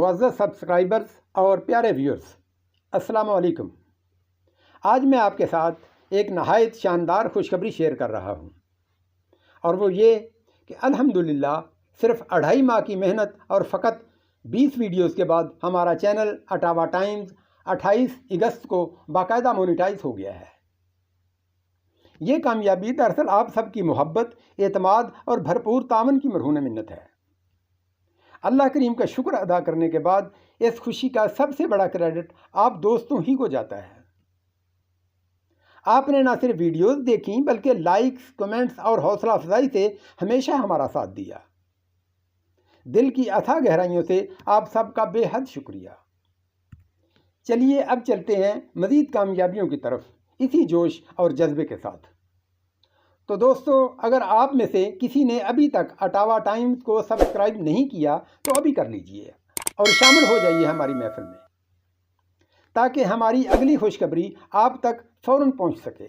معزز سبسکرائبرز اور پیارے ویورز، السلام علیکم۔ آج میں آپ کے ساتھ ایک نہایت شاندار خوشخبری شیئر کر رہا ہوں۔ اور وہ یہ کہ الحمدللہ صرف اڑھائی ماہ کی محنت اور فقط بیس ویڈیوز کے بعد ہمارا چینل اٹاوا ٹائمز اٹھائیس اگست کو باقاعدہ مونیٹائز ہو گیا ہے۔ یہ کامیابی دراصل آپ سب کی محبت، اعتماد اور بھرپور تعاون کی مرہون منت ہے۔ اللہ کریم کا شکر ادا کرنے کے بعد اس خوشی کا سب سے بڑا کریڈٹ آپ دوستوں ہی کو جاتا ہے۔ آپ نے نہ صرف ویڈیوز دیکھیں بلکہ لائکس، کمنٹس اور حوصلہ افزائی سے ہمیشہ ہمارا ساتھ دیا۔ دل کی اتھا گہرائیوں سے آپ سب کا بے حد شکریہ۔ چلیے اب چلتے ہیں مزید کامیابیوں کی طرف۔ اسی جوش اور جذبے کے ساتھ۔ تو دوستو، اگر آپ میں سے کسی نے ابھی تک اٹاوا ٹائمز کو سبسکرائب نہیں کیا، تو ابھی کر لیجیے اور شامل ہو جائیے ہماری محفل میں، تاکہ ہماری اگلی خوشخبری آپ تک فوراً پہنچ سکے۔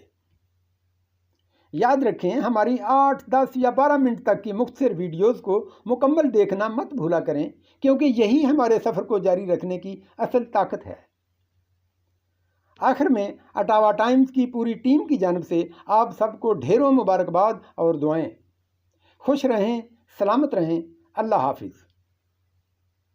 یاد رکھیں، ہماری آٹھ، دس یا بارہ منٹ تک کی مختصر ویڈیوز کو مکمل دیکھنا مت بھولا کریں، کیونکہ یہی ہمارے سفر کو جاری رکھنے کی اصل طاقت ہے۔ آخر میں اٹاوا ٹائمز کی پوری ٹیم کی جانب سے آپ سب کو ڈھیروں مبارکباد اور دعائیں۔ خوش رہیں، سلامت رہیں۔ اللہ حافظ۔